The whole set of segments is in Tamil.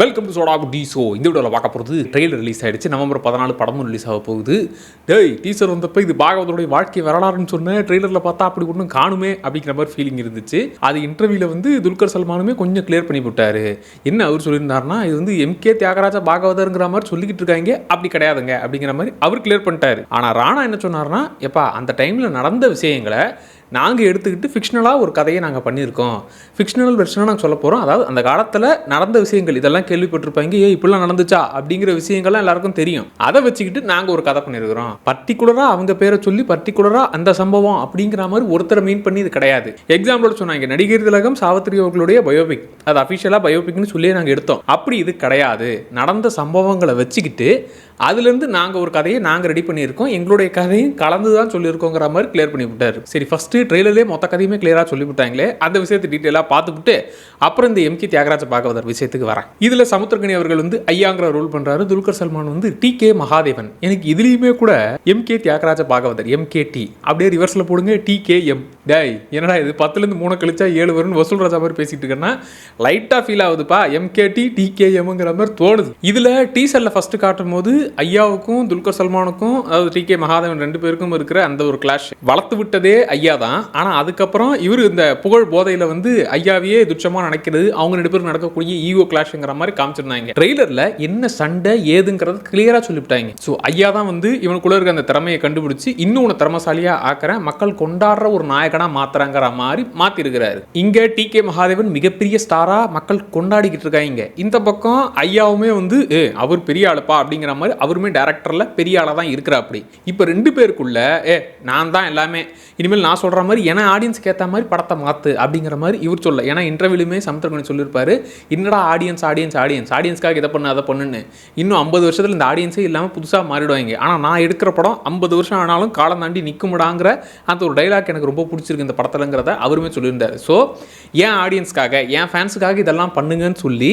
Welcome to soda T show இந்த வீடியோவில் பார்க்க போகிறது ட்ரெயிலர் ரிலீஸ் ஆகிடுச்சு நவம்பர் பதினாலு படமும் ரிலீஸ் ஆக போகுது. டேய் டீசர் வந்தப்போ இது பாகவதோடைய வாழ்க்கை வரலாறுன்னு சொன்னேன் ட்ரெய்லரில் பார்த்தா அப்படி ஒன்றும் காணுமே அப்படிங்கிற மாதிரி ஃபீலிங் இருந்துச்சு. அது இன்டர்வியூவில் வந்து துல்கர் சல்மானுமே கொஞ்சம் கிளியர் பண்ணி போட்டார். என்ன அவர் சொல்லியிருந்தாருன்னா இது வந்து எம்கே தியாகராஜா பாகவதருங்கிற மாதிரி சொல்லிக்கிட்டு இருக்காங்க. அப்படி கிடையாதுங்க அப்படிங்கிற மாதிரி அவர் கிளியர் பண்ணிட்டாரு. ஆனால் ராணா என்ன சொன்னார்னா எப்பா அந்த டைமில் நடந்த விஷயங்களை நாங்கள் எடுத்துக்கிட்டு ஃபிக்ஷனலாக ஒரு கதையை நாங்கள் பண்ணியிருக்கோம். ஃபிக்ஷனல் வெர்ஷனாக நாங்கள் சொல்ல போகிறோம் அதாவது அந்த காலத்தில் நடந்த விஷயங்கள் இதெல்லாம் கேள்விப்பட்டிருப்பாங்க ஏ இப்படிலாம் நடந்துச்சா? அப்படிங்கிற விஷயங்கள்லாம் எல்லாருக்கும் தெரியும். அதை வச்சுக்கிட்டு நாங்கள் ஒரு கதை பண்ணியிருக்கிறோம். பர்டிகுலராக அவங்க பேரை சொல்லி பர்டிகுலராக அந்த சம்பவம் அப்படிங்கிற மாதிரி ஒருத்தரை மீன் பண்ணி இது கிடையாது. எக்ஸாம்பிளோட சொன்னாங்க நடிகர் திலகம் சாவித்திரி அவர்களுடைய பயோபிக் அது அஃபிஷியலாக பயோபிக்னு சொல்லியே நாங்கள் எடுத்தோம். அப்படி இது கிடையாது. நடந்த சம்பவங்களை வச்சுக்கிட்டு அதுலேருந்து நாங்கள் ஒரு கதையை நாங்கள் ரெடி பண்ணியிருக்கோம். எங்களுடைய கதையும் கலந்து தான் சொல்லியிருக்கோங்கிற மாதிரி கிளியர் பண்ணி விட்டார். சரி ஃபஸ்ட்டு ட்ரெயிலர்லேயே மொத்த கதையுமே கிளியராக சொல்லிவிட்டாங்களே அந்த விஷயத்தை டீட்டெயிலாக பார்த்துவிட்டு அப்புறம் இந்த எம்கே தியாகராஜ பாகவதர் விஷயத்துக்கு வரேன். இதில் சமுத்திரகனி அவர்கள் வந்து ஐயாங்கிற ரோல் பண்ணுறாரு துல்கர் சல்மான் வந்து டி கே மகாதேவன். எனக்கு இதுலேயுமே கூட MK Thyagaraja Bhagavathar MK T அப்படியே ரிவர்ஸில் போடுங்க டி கே எம் டேய் என்னடா இது? பத்துலேருந்து மூணு கழிச்சா ஏழு வரும்னு வசூல் ராஜா மாதிரி பேசிகிட்டு இருக்கேன்னா லைட்டாக ஃபீல் ஆகுதுப்பா. எம்கேடி டிகேஎம்ங்கிற மாதிரி தோணுது. இதில் டீசரில் ஃபஸ்ட்டு காட்டும் போது ஐயாவுக்கும் துல்கர் சல்மானுக்கும் அதாவது டி கே மகாதேவன் ரெண்டு பேருக்கும் இருக்கிற அந்த ஒரு கிளாஷ் வளர்த்து விட்டதே ஐயா தான். ஆனால் அதுக்கப்புறம் இவர் இந்த புகழ் போதையில் வந்து ஐயாவையே துச்சமாக நினைக்கிறது அவங்க ரெண்டு பேரும் நடக்கக்கூடிய ஈகோ கிளாஷ்ங்கிற மாதிரி காமிச்சிருந்தாங்க. ட்ரெய்லரில் என்ன சண்டை ஏதுங்கிறத கிளியராக சொல்லிவிட்டாங்க. ஸோ ஐயா தான் வந்து இவனுக்குள்ள இருக்க அந்த திறமையை கண்டுபிடிச்சு இன்னும் உன்னை திறமசாலியாக ஆக்கிறேன் மக்கள் கொண்டாடுற ஒரு நாயகனா மாத்துறாங்கிற மாதிரி மாற்றிருக்கிறாரு இங்க டி கே மகாதேவன் மிகப்பெரிய ஸ்டாரா மக்கள் கொண்டாடிக்கிட்டு இருக்காங்க. இந்த பக்கம் ஐயாவுமே வந்து அவர் பெரிய ஆளுப்பா அப்படிங்கிற மாதிரி அவருமே டேரக்டரில் பெரிய ஆளாக தான் இருக்கிறா அப்படி இப்போ ரெண்டு பேருக்குள்ள ஏ நான் தான் எல்லாமே. இனிமேல் நான் சொல்கிற மாதிரி ஏன்னா ஆடியன்ஸ்க்கு ஏற்ற மாதிரி படத்தை மாற்று அப்படிங்கிற மாதிரி இவர் சொல்ல. ஏன்னா இன்டர்வியூலுமே சமுத்திரகுணி சொல்லியிருப்பார் என்னடா ஆடியன்ஸ் ஆடியன்ஸ் ஆடியன்ஸ் ஆடியன்ஸ்க்காக இதை பண்ணு அதை பண்ணுன்னு. இன்னும் ஐம்பது வருஷத்தில் இந்த ஆடியன்ஸே இல்லாமல் புதுசாக மாறிடுவாங்க. ஆனால் நான் எடுக்கிற படம் ஐம்பது வருஷம் ஆனாலும் காலம் தாண்டி நிற்குமுடாங்கிற அந்த ஒரு டைலாக் எனக்கு ரொம்ப பிடிச்சிருக்கு இந்த படத்துலங்கிறத அவருமே சொல்லியிருந்தார். ஸோ ஏன் ஆடியன்ஸ்க்காக என் ஃபேன்ஸுக்காக இதெல்லாம் பண்ணுங்கன்னு சொல்லி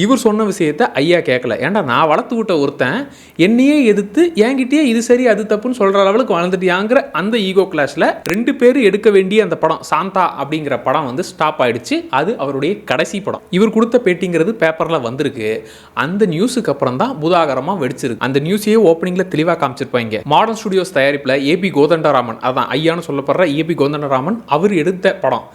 இவர் சொன்ன விஷயத்த ஐயா கேட்கல ஏன்டா நான் வளர்த்து விட்ட ஒருத்தன் என்னையே எதிர்த்து என்கிட்டயே இது சரி அது தப்புன்னு சொல்கிற அளவுக்கு வளர்ந்துட்டியாங்கிற அந்த ஈகோ கிளாஸில் ரெண்டு பேர் எடுக்க வேண்டிய அந்த படம் சாந்தா அப்படிங்கிற படம் வந்து ஸ்டாப் ஆயிடுச்சு. அது அவருடைய கடைசி படம். இவர் கொடுத்த பேட்டிங்கிறது பேப்பரில் வந்திருக்கு. அந்த நியூஸுக்கு அப்புறம் தான் புதாகரமாக வெடிச்சிருக்கு. அந்த நியூஸையே ஓப்பனிங்கில் தெளிவாக காமிச்சிருப்பாங்க. மாடர்ன் ஸ்டுடியோஸ் தயாரிப்பில் ஏபி கோதண்டராமன் அதான் ஐயான்னு சொல்லப்படுற ஏபி கோதண்டராமன் அவர் எடுத்த படம்.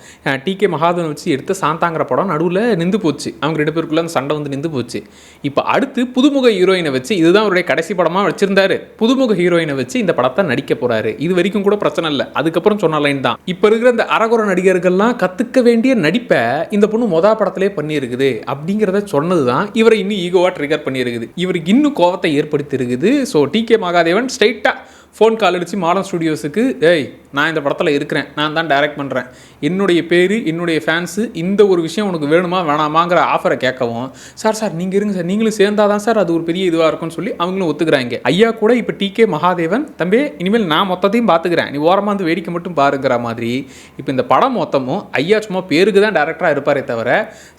டி கே மகாதன் வச்சு எடுத்த சாந்தாங்கிற படம் நடுவில் நின்று போச்சு. அவங்க ரெண்டு பேருக்குள்ள அந்த சண்டை வந்து நின்று போச்சு. இப்போ அடுத்து புதுமுக ஹீரோயினை வச்சு இதுதான் அவருடைய கடைசி படமாக வச்சிருந்தாரு. புதுமுக ஹீரோயினை வச்சு இந்த படத்தை நடிக்க போறாரு. இது வரைக்கும் கூட பிரச்சனை இல்லை. அதுக்கப்புறம் சொன்ன லைன் தான். இப்போ இருக்கிற இந்த அரகுர நடிகர்கள்லாம் கற்றுக்க வேண்டிய நடிப்பை இந்த பொண்ணு மொதல் படத்திலே பண்ணியிருக்குது அப்படிங்கிறத சொன்னது தான் இவரை இன்னும் ஈகோவாக ட்ரிகர் பண்ணியிருக்குது. இவருக்கு இன்னும் கோவத்தை ஏற்படுத்தி இருக்குது ஸோ டி கே மகாதேவன் ஸ்ட்ரைட்டாக ஃபோன் கால் அடித்து மாடர்ன் ஸ்டுடியோஸுக்கு ஏய் நான் இந்த படத்தில் இருக்கிறேன். நான் தான் டைரக்ட் பண்ணுறேன் என்னுடைய பேர் என்னுடைய ஃபேன்ஸு இந்த ஒரு விஷயம் உனக்கு வேணுமா வேணாமாங்கிற ஆஃபரை கேட்கவும் சார் சார் நீங்கள் இருங்க சார். நீங்களும் சேர்ந்தால் தான் சார். அது ஒரு பெரிய இதுவாக இருக்கும்னு சொல்லி அவங்களும் ஒத்துக்கிறாங்க. ஐயா கூட இப்போ டி கே மகாதேவன் தம்பி இனிமேல் நான் மொத்தத்தையும் பார்த்துக்கிறேன் நீ ஓரமாக வந்து வேடிக்கை மட்டும் பாருங்கிற மாதிரி. இப்போ இந்த படம் மொத்தமும் ஐயா சும்மா பேருக்கு தான் டேரக்டராக இருப்பாரே தவிர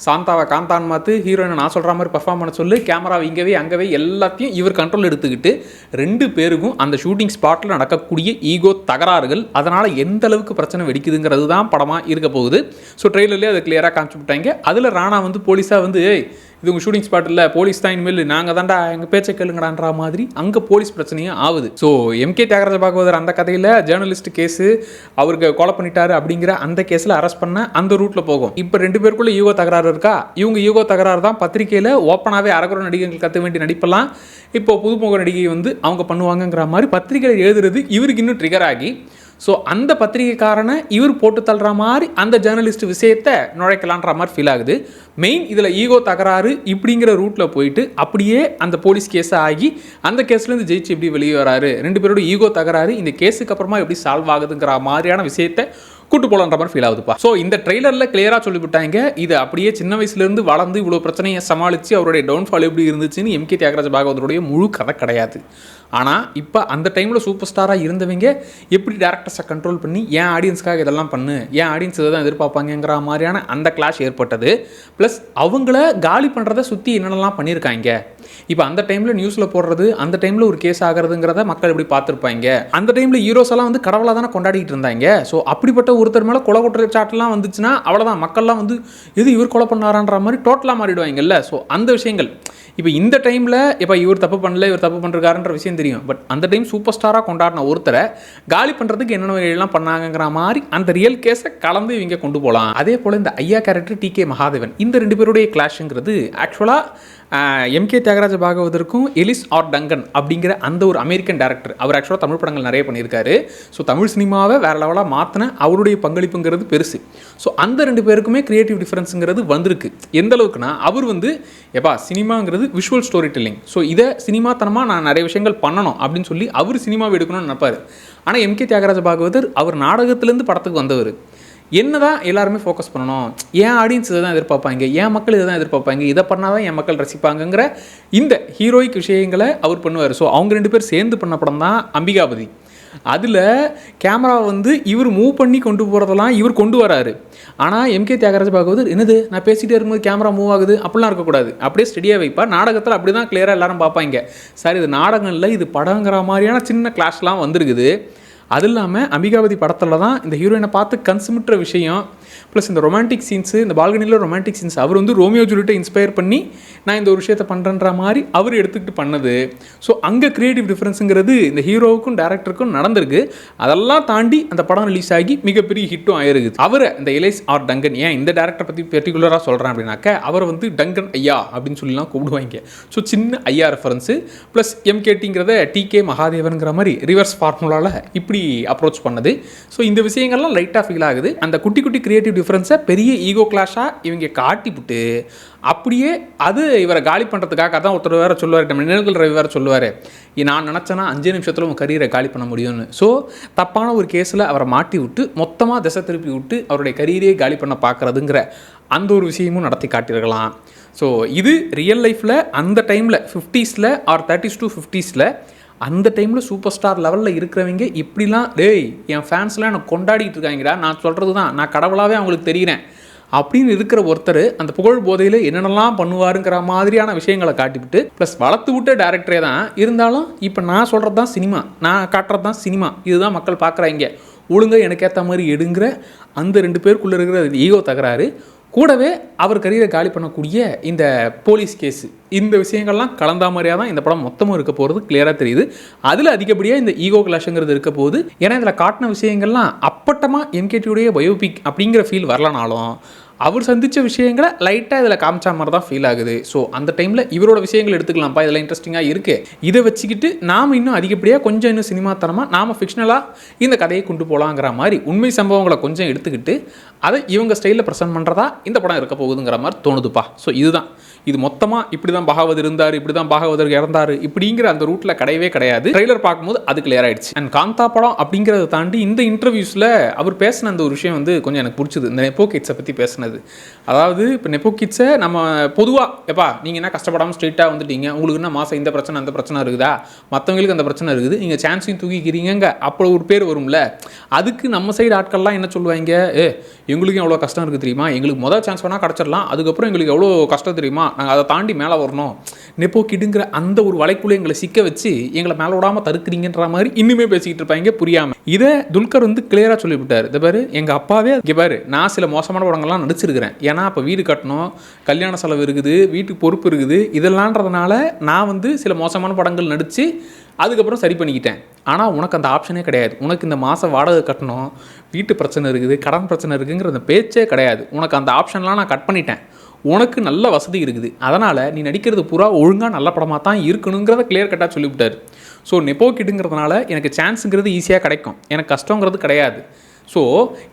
சாந்தாவை காந்தான் மாற்று ஹீரோயினை நான் சொல்கிற மாதிரி பர்ஃபார்ம் பண்ண சொல்லு கேமரா இங்கவே அங்கவே எல்லாத்தையும் இவர் கண்ட்ரோல் எடுத்துக்கிட்டு ரெண்டு பேருக்கும் அந்த ஷூட்டிங் ஸ்பாட்டில் நடக்கக்கூடிய ஈகோ தகராறுகள் அதனால் எந்த அளவுக்கு பிரச்சனை வெடிக்குதுங்கிறது தான் படமாக இருக்க போகுது. ஸோ ட்ரெயிலர்லேயே அதை கிளியராக காமிச்சு விட்டாங்க. அதில் ராணா வந்து போலீஸாக வந்து இது உங்கள் ஷூட்டிங் ஸ்பாட் இல்லை போலீஸ் தான் இனிமேல் நாங்கள் தான்டா எங்கள் பேச்சை கேளுங்கடான்ற மாதிரி அங்கே போலீஸ் பிரச்சனையும் ஆகுது. ஸோ எம்கே தியாகராஜ பாகவதர் அந்த கதையில் ஜேர்னலிஸ்ட் கேஸு அவருக்கு கொலை பண்ணிட்டாரு அப்படிங்கிற அந்த கேஸில் அரெஸ்ட் பண்ண அந்த ரூட்டில் போகும். இப்போ ரெண்டு பேருக்குள்ள யூகோ தகராறு இருக்கா? இவங்க யூகோ தகராறு தான் பத்திரிக்கையில் ஓப்பனாகவே அரகுர நடிகைகள் கற்று வேண்டிய நடிப்பெல்லாம் இப்போ புதுமுக நடிகை வந்து அவங்க பண்ணுவாங்கங்கிற மாதிரி பத்திரிகையில் எழுதுறது இவருக்கு இன்னும் ட்ரிகர் ஆகி ஸோ அந்த பத்திரிகைக்காரனை இவர் போட்டு தள்ளுற மாதிரி அந்த ஜேர்னலிஸ்ட் விஷயத்தை நுழைக்கலான்ற மாதிரி ஃபீல் ஆகுது. மெயின் இதில் ஈகோ தகராறு இப்படிங்கிற ரூட்டில் போயிட்டு அப்படியே அந்த போலீஸ் கேஸை ஆகி அந்த கேஸ்லேருந்து ஜெயிச்சு எப்படி வெளியே வராரு? ரெண்டு பேரோட ஈகோ தகராறு இந்த கேஸுக்கு அப்புறமா எப்படி சால்வ் ஆகுதுங்கிற மாதிரியான விஷயத்தை கூட்டு போலான்ற மாதிரி ஃபீல் ஆகுதுப்பா. ஸோ இந்த ட்ரெய்லரில் கிளியராக சொல்லிவிட்டாங்க. இது அப்படியே சின்ன வயசுலேருந்து வளர்ந்து இவ்வளோ பிரச்சனையை சமாளித்து அவருடைய டவுன்ஃபால் எப்படி இருந்துச்சுன்னு எம்கே தியாகராஜ பாகவதருடைய முழு கதை கிடையாது. ஆனால் இப்போ அந்த டைமில் சூப்பர் ஸ்டாராக இருந்தவங்க எப்படி டேரக்டர்ஸை கண்ட்ரோல் பண்ணி ஏன் ஆடியன்ஸ்க்காக இதெல்லாம் பண்ணு? ஏன் ஆடியன்ஸ் இதை தான் எதிர்பார்ப்பாங்கங்கிற மாதிரியான அந்த கிளாஷ் ஏற்பட்டது. ப்ளஸ் அவங்கள காலி பண்ணுறதை சுற்றி என்னென்னலாம் பண்ணியிருக்காங்க இப்போ அந்த டைமில் நியூஸில் போடுறது அந்த டைமில் ஒரு கேஸ் ஆகிறதுங்கிறத மக்கள் எப்படி பார்த்துருப்பாங்க? அந்த டைமில் ஹீரோஸ் எல்லாம் வந்து கடவுளாக தானே கொண்டாடிட்டு இருந்தாங்க. ஸோ அப்படிப்பட்ட ஒருத்தர் மேலே கொலை குற்றச்சாட்டுலாம் வந்துச்சுன்னா அவ்வளோதான் மக்கள்லாம் வந்து எது இவர் கொலை பண்ணாரான்ற மாதிரி டோட்டலாக மாறிடுவாங்கல்ல? ஸோ அந்த விஷயங்கள். இப்போ இந்த டைமில் இப்போ இவர் தப்பு பண்ணல இவர் தப்பு பண்ணுறாருன்ற விஷயம் தெரியும். பட் அந்த டைம் சூப்பர் ஸ்டாராக கொண்டாடின ஒருத்தரை காலி பண்ணுறதுக்கு என்னென்ன வழியெல்லாம் பண்ணாங்கங்கிற மாதிரி அந்த ரியல் கேஸை கலந்து இவங்க கொண்டு போகலாம் அதே போல் இந்த ஐயா கேரக்டர் டி கே மகாதேவன் இந்த ரெண்டு பேருடைய கிளாஷுங்கிறது ஆக்சுவலாக எம்கே தியாகராஜ பாகவதற்கும் எலிஸ் ஆர் டங்கன் அப்படிங்கிற அந்த ஒரு அமெரிக்கன் டேரக்டர் அவர் ஆக்சுவலாக தமிழ் படங்கள் நிறைய பண்ணியிருக்காரு. ஸோ தமிழ் சினிமாவை வேறு லெவலாக மாற்றின அவருடைய பங்களிப்புங்கிறது பெருசு. ஸோ அந்த ரெண்டு பேருக்குமே கிரியேட்டிவ் டிஃப்ரென்ஸுங்கிறது வந்திருக்கு. எந்த அளவுக்குனா அவர் வந்து எப்பா சினிமாங்கிறது விஷுவல் ஸ்டோரி டெல்லிங் ஸோ இதை சினிமாத்தனமாக நான் நிறைய விஷயங்கள் பண்ணணும் அப்படின்னு சொல்லி அவர் சினிமாவை எடுக்கணும்னு நினைப்பார். ஆனால் எம்கே தியாகராஜ பாகவதர் அவர் நாடகத்திலேருந்து படத்துக்கு வந்தவர். என்ன தான் எல்லாருமே ஃபோக்கஸ் பண்ணணும்? ஏன் ஆடியன்ஸ் இதை தான் எதிர்பார்ப்பாங்க. ஏன் மக்கள் இதை தான் எதிர்பார்ப்பாங்க. இதை பண்ணால் தான் என் மக்கள் ரசிப்பாங்கங்கிற இந்த ஹீரோயிக் விஷயங்களை அவர் பண்ணுவார். ஸோ அவங்க ரெண்டு பேர் சேர்ந்து பண்ண படம் தான் அம்பிகாபதி. அதில் கேமரா வந்து இவர் மூவ் பண்ணி கொண்டு போகிறதெல்லாம் இவர் கொண்டு வராரு. ஆனால் எம்கே தியாகராஜ் பார்க்கும்போது என்னது? நான் பேசிகிட்டே இருக்கும்போது கேமரா மூவ் ஆகுது? அப்படிலாம் இருக்கக்கூடாது அப்படியே ஸ்டெடியாக வைப்பா. நாடகத்தில் அப்படி தான் கிளியராக எல்லாரும் பார்ப்பாங்க. சார் இது நாடகம் இல்லை இது படங்கிற மாதிரியான சின்ன கிளாஷ்லாம் வந்திருக்குது. அது இல்லாமல் அம்பிகாவதி படத்தில் தான் இந்த ஹீரோயினை பார்த்து கன்சுமிட்ற விஷயம் ப்ளஸ் இந்த ரொமான்டிக் சீன்ஸு இந்த பால்கனியில் ரொமான்டிக் சீன்ஸ் அவர் வந்து ரோமியோ ஜூலியட்டை இன்ஸ்பயர் பண்ணி நான் இந்த ஒரு விஷயத்த பண்ணுறன்ற மாதிரி அவர் எடுத்துக்கிட்டு பண்ணது. ஸோ அங்கே க்ரியேட்டிவ் டிஃப்ரென்ஸுங்கிறது இந்த ஹீரோவுக்கும் டேரக்டருக்கும் நடந்திருக்கு. அதெல்லாம் தாண்டி அந்த படம் ரிலீஸ் ஆகி மிகப்பெரிய ஹிட்டும் ஆயிருக்குது. அவரை இந்த எலைஸ் ஆர் டங்கன் ஏன் இந்த டேரக்டர் பற்றி பெர்டிகுலராக சொல்கிறேன் அப்படின்னாக்க அவர் வந்து டங்கன் ஐயா அப்படின்னு சொல்லிலாம் கூப்பிடுவாங்க. ஸோ சின்ன ஐயா ரெஃபரன்ஸு ப்ளஸ் எம்கேடிங்கிறத டிகே மகாதேவனுங்கிற மாதிரி ரிவர்ஸ் ஃபார்முலாவில் இப்படி அப்ரோச் பண்ணது. ஸோ இந்த விஷயங்கள்லாம் லைட்டாக ஃபீல் ஆகுது. அந்த குட்டி குட்டி கிரியேட்டிவ் டிஃப்ரென்ஸை பெரிய ஈகோ கிளாஷாக இவங்க காட்டிவிட்டு அப்படியே அது இவரை காலி பண்ணுறதுக்காக தான் ஒருத்தர் வேறு சொல்லுவார் நம்ம நினைவுகள் ரவி வேறு சொல்லுவார். நான் நினச்சேன்னா அஞ்சு நிமிஷத்தில் உங்கள் கரியரை காலி பண்ண முடியும்னு. ஸோ தப்பான ஒரு கேஸில் அவரை மாட்டி விட்டு மொத்தமாக திசை திருப்பி விட்டு அவருடைய கரியரையே காலி பண்ண பார்க்குறதுங்கிற அந்த ஒரு விஷயமும் நடத்தி காட்டியிருக்கலாம். ஸோ இது ரியல் லைஃப்பில் அந்த டைமில் ஃபிஃப்டீஸில் ஆர் தேர்ட்டிஸ் டு ஃபிஃப்டீஸில் அந்த டைமில் சூப்பர் ஸ்டார் லெவலில் இருக்கிறவங்க இப்படிலாம் டேய் என் ஃபேன்ஸ்லாம் எனக்கு கொண்டாடிட்டு இருக்காங்கடா நான் சொல்கிறது தான் நான் கடவுளாகவே அவங்களுக்கு தெரிகிறேன் அப்படின்னு இருக்கிற ஒருத்தர் அந்த புகழ் போதையில் என்னென்னலாம் பண்ணுவாருங்கிற மாதிரியான விஷயங்களை காட்டிவிட்டு ப்ளஸ் வளர்த்து விட்ட டேரக்டரே தான் இருந்தாலும் இப்போ நான் சொல்கிறது தான் சினிமா நான் காட்டுறது தான் சினிமா இதுதான் மக்கள் பார்க்குறாங்க. ஒழுங்காக எனக்கு ஏற்ற மாதிரி எடுங்கிற அந்த ரெண்டு பேருக்குள்ளே இருக்கிற ஈகோ தகராறு கூடவே அவர் கரியரை காலி பண்ணக்கூடிய இந்த போலீஸ் கேஸு. இந்த விஷயங்கள்லாம் கலந்தா மாதிரியாக தான் இந்த படம் மொத்தமும் இருக்க போகிறது கிளியராக தெரியுது. அதில் அதிகப்படியாக இந்த ஈகோ கிளாஷுங்கிறது இருக்க போகுது. ஏன்னா இதில் காட்டின விஷயங்கள்லாம் அப்பட்டமாக எம்கேடியுடைய பயோபிக் அப்படிங்கிற ஃபீல் வரலனாலும் அவர் சந்தித்த விஷயங்களை லைட்டாக இதில் காமிச்சா மாதிரி தான் ஃபீல் ஆகுது. ஸோ அந்த டைமில் இவரோட விஷயங்கள் எடுத்துக்கலாம்ப்பா இதெல்லாம் இன்ட்ரெஸ்டிங்காக இருக்குது இதை வச்சுக்கிட்டு நாம் இன்னும் அதிகப்படியாக கொஞ்சம் இன்னும் சினிமாத்தனமாக நாம் ஃபிக்ஷனலாக இந்த கதையை கொண்டு போகலாங்கிற மாதிரி உண்மை சம்பவங்களை கொஞ்சம் எடுத்துக்கிட்டு அதை இவங்க ஸ்டைலில் ப்ரெசென்ட் பண்ணுறதா இந்த படம் இருக்க போகுதுங்கிற மாதிரி தோணுதுப்பா. ஸோ இதுதான். இது மொத்தமாக இப்படி தான் பாகவதர் இருந்தார் இப்படி தான் பாகவதர் இறந்தார் இப்படிங்கிற அந்த ரூட்டில் கிடையவே கிடையாது. ட்ரெய்லர் பார்க்கும்போது அது கிளியர் ஆயிடுச்சு. அண்ட் காந்தா படம் அப்படிங்கிறத தாண்டி இந்த இன்டர்வியூஸில் அவர் பேசின அந்த ஒரு விஷயம் வந்து கொஞ்சம் எனக்கு பிடிச்சது. இந்த நெப்போ கிட்ஸை பற்றி பேசினது. அதாவது இப்போ நெப்போ கிட்ஸை நம்ம பொதுவாக எப்பா நீங்கள் என்ன கஷ்டப்படாமல் ஸ்ட்ரெயிட்டாக வந்துட்டீங்க? உங்களுக்கு என்ன மாதம் இந்த பிரச்சனை அந்த பிரச்சனை இருக்குதா? மற்றவங்களுக்கு அந்த பிரச்சனை இருக்குது. நீங்கள் சான்ஸையும் தூக்கிக்கிறீங்க அப்போ ஒரு பேர் வரும்ல. அதுக்கு நம்ம சைடு ஆட்கள்லாம் என்ன சொல்லுவாங்க? ஏ எங்களுக்கும் எவ்வளோ கஷ்டம் இருக்குது தெரியுமா? எங்களுக்கு மொதல் சான்ஸ் வேணால் கிடச்சிடலாம். அதுக்கப்புறம் எங்களுக்கு எவ்வளோ கஷ்டம் தெரியுமா? நாங்கள் அதை தாண்டி மேலே வரணும். நெப்போ கிடுங்கிற அந்த ஒரு வலைக்குள்ளே எங்களை சிக்க வச்சு எங்களை மேலே விடாமல் தடுக்கிறீங்கன்ற மாதிரி இன்னுமே பேசிக்கிட்டு இருப்பாங்க புரியாமல் இதை துல்கர் வந்து கிளியராக சொல்லிவிட்டார். இதை பாரு எங்கள் அப்பாவே இங்கே பாரு நான் சில மோசமான படங்கள்லாம் நடிச்சிருக்கிறேன். ஏன்னா அப்போ வீடு கட்டணும் கல்யாண செலவு இருக்குது வீட்டுக்கு பொறுப்பு இருக்குது இதெல்லாம்ன்றதுனால நான் வந்து சில மோசமான படங்கள் நடித்து அதுக்கப்புறம் சரி பண்ணிக்கிட்டேன். ஆனால் உனக்கு அந்த ஆப்ஷனே கிடையாது. உனக்கு இந்த மாதம் வாடகை கட்டணும் வீட்டு பிரச்சனை இருக்குது கடன் பிரச்சனை இருக்குங்கிற அந்த பேச்சே கிடையாது. உனக்கு அந்த ஆப்ஷன்லாம் நான் கட் பண்ணிட்டேன். உனக்கு நல்ல வசதி இருக்குது. அதனால் நீ நடிக்கிறது பூரா ஒழுங்காக நல்ல படமாக தான் இருக்கணுங்கிறத கிளியர் கட்டாக சொல்லிவிட்டார். ஸோ நெப்போ கிட்டுங்கிறதுனால எனக்கு சான்ஸுங்கிறது ஈஸியாக கிடைக்கும். எனக்கு கஷ்டங்கிறது கிடையாது. ஸோ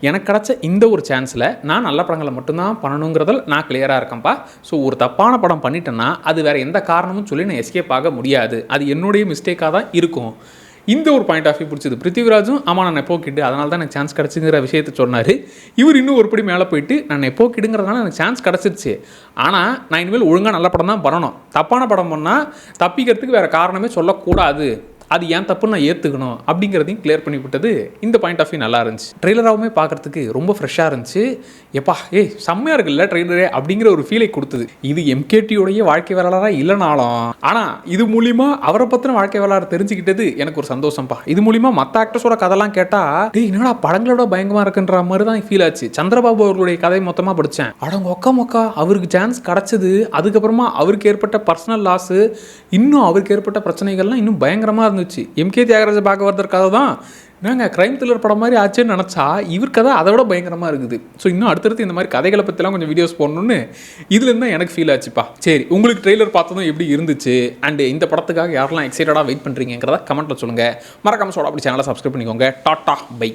எனக்கு கிடச்ச இந்த ஒரு சான்ஸில் நான் நல்ல படங்களை மட்டும்தான் பண்ணணுங்கிறதில் நான் கிளியராக இருக்கேன்ப்பா ஸோ ஒரு தப்பான படம் பண்ணிட்டேன்னா அது வேறு எந்த காரணமும் சொல்லி நான் எஸ்கேப் ஆக முடியாது. அது என்னுடைய மிஸ்டேக்காக தான் இருக்கும். இந்த ஒரு பாயிண்ட் ஆஃப் வியூ பிடிச்சது. பிருத்திவிராஜும் ஆமாம் நான் நெப்போ கிட்டு அதனால தான் எனக்கு சான்ஸ் கிடச்சிங்கிற விஷயத்த சொன்னார். இவர் இன்னும் ஒருபடி மேலே போயிட்டு நான் நெப்போ கிடுங்கிறதுனால எனக்கு சான்ஸ் கிடச்சிருச்சு. ஆனால் நான் இனிமேல் ஒழுங்காக நல்ல படம் தான் பண்ணணும். தப்பான படம் பண்ணால் தப்பிக்கிறதுக்கு வேறு காரணமே சொல்லக்கூடாது. அது ஏன் தப்பு நான் ஏற்றுக்கணும் அப்படிங்கிறதையும் கிளியர் பண்ணி விட்டது. இந்த பாயிண்ட் ஆஃப் வியூ நல்லா இருந்துச்சு. ட்ரெய்லராகவுமே பார்க்குறதுக்கு ரொம்ப ஃப்ரெஷ்ஷாக இருந்துச்சு. எப்பா ஏய் செம்மையாக இருக்குல்ல ட்ரெய்லரே அப்படிங்கிற ஒரு ஃபீலை கொடுத்தது. இது எம்கேடியோடைய வாழ்க்கை வரலாறாக இல்லைனாலும். ஆனால் இது மூலிமா அவரை பற்றின வாழ்க்கை வரலாறு தெரிஞ்சுக்கிட்டது எனக்கு ஒரு சந்தோஷம்ப்பா இது மூலிமா மற்ற ஆக்டர்ஸோட கதைலாம் கேட்டால் டேய் என்னடா படங்களோட பயங்கரமாக இருக்குன்ற மாதிரி தான் ஃபீல் ஆச்சு. சந்திரபாபு அவர்களுடைய கதை மொத்தமாக படித்தேன் அடங்க ஒக்கா மொக்கா அவருக்கு சான்ஸ் கிடச்சது. அதுக்கப்புறமா அவருக்கு ஏற்பட்ட பர்சனல் லாஸு இன்னும் அவருக்கு ஏற்பட்ட பிரச்சனைகள்லாம் இன்னும் பயங்கரமாக இருந்துச்சு எம்கே தியாகராஜ பாகவதர் கதை தான். நாங்கள் க்ரைம் த்ரில்லர் படம் மாதிரி ஆச்சுன்னு நினச்சா இவர் கதை அதை விட பயங்கரமாக இருக்குது. ஸோ இன்னும் அடுத்தடுத்து இந்த மாதிரி கதைகளை பற்றிலாம் கொஞ்சம் வீடியோஸ் போடணும்னு இதுலேருந்து தான் எனக்கு ஃபீல் ஆச்சுப்பா. சரி உங்களுக்கு ட்ரெய்லர் பார்த்ததும் எப்படி இருந்துச்சு? அண்டு இந்த படத்துக்காக யாரெல்லாம் எக்ஸைட்டடாக வெயிட் பண்ணுறீங்கிறத கமெண்ட்டில் சொல்லுங்கள் மறக்காமல் சோடா அப்படி சேனலை சப்ஸ்கிரைப் பண்ணிக்கோங்க. Tata bye